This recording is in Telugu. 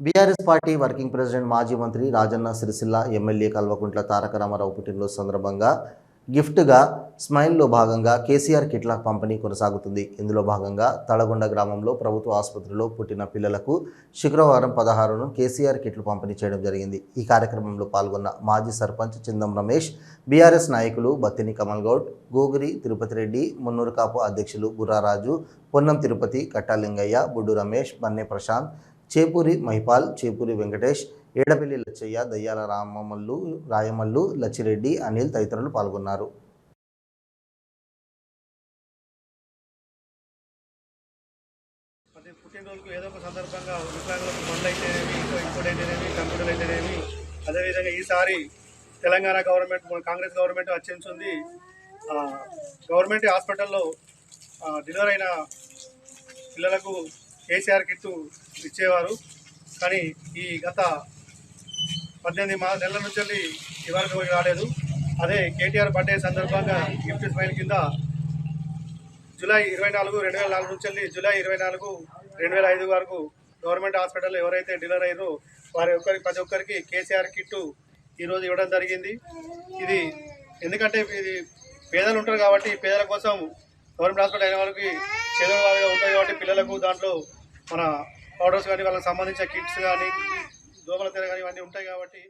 బీఆర్ఎస్ పార్టీ వర్కింగ్ ప్రెసిడెంట్ మాజీ మంత్రి రాజన్న సిరిసిల్ల ఎమ్మెల్యే కల్వకుంట్ల తారక రామారావు పుట్టినరోజు సందర్భంగా గిఫ్ట్గా స్మైల్లో భాగంగా కేసీఆర్ కిట్ల పంపిణీ కొనసాగుతుంది. ఇందులో భాగంగా తలగొండ గ్రామంలో ప్రభుత్వ ఆసుపత్రిలో పుట్టిన పిల్లలకు శుక్రవారం పదహారును కేసీఆర్ కిట్లు పంపిణీ చేయడం జరిగింది. ఈ కార్యక్రమంలో పాల్గొన్న మాజీ సర్పంచ్ చిందం రమేష్ బీఆర్ఎస్ నాయకులు బత్తిని కమల్ గౌడ్ గోగిరి తిరుపతి రెడ్డి మున్నూరు కాపు అధ్యక్షులు బుర్రారాజు పొన్నం తిరుపతి కట్టాలింగయ్య బుడ్డు రమేష్ బన్నే ప్రశాంత్ చేపూరి మహిపాల్ చేపూరి వెంకటేష్ ఏడపల్లి లచ్చయ్య దయ్యాల రామమల్లు రాయమల్లు లచ్చిరెడ్డి అనిల్ తదితరులు పాల్గొన్నారు. పుట్టినరోజుకు ఏదో ఒక సందర్భంగా వికలాంగులకు బండ్లు అయితేనేమి ఇంకో ఇంకోటి అయితేనేమి కంప్యూటర్లు అయితేనేమి అదేవిధంగా ఈసారి తెలంగాణ గవర్నమెంట్ కాంగ్రెస్ గవర్నమెంట్ వచ్చింది గవర్నమెంట్ హాస్పిటల్లో డెలివరీ అయిన పిల్లలకు కేసీఆర్ కిట్టు ఇచ్చేవారు. కానీ ఈ గత పద్దెనిమిది మా నెలల నుంచి వెళ్ళి ఇవరకు రాలేదు. అదే కేటీఆర్ బర్త్డే సందర్భంగా గిఫ్ట్ స్మైల్ కింద జూలై ఇరవై నాలుగు రెండు వేల నాలుగు నుంచి జూలై ఇరవై నాలుగు రెండు వేల ఐదు వరకు గవర్నమెంట్ హాస్పిటల్లో ఎవరైతే డెలివరీ అయ్యారో వారి ఒక్కరికి ప్రతి ఒక్కరికి కేసీఆర్ కిట్టు ఈరోజు ఇవ్వడం జరిగింది. ఇది ఎందుకంటే ఇది పేదలు ఉంటారు కాబట్టి పేదల కోసం గవర్నమెంట్ హాస్పిటల్ అయిన వాళ్ళకి చేదోడుగా ఉంటాయి కాబట్టి పిల్లలకు దాంట్లో మన పౌడర్స్ కానీ వాళ్ళకి సంబంధించిన కిట్స్ కానీ దోమల తెర కానీ ఇవన్నీ ఉంటాయి కాబట్టి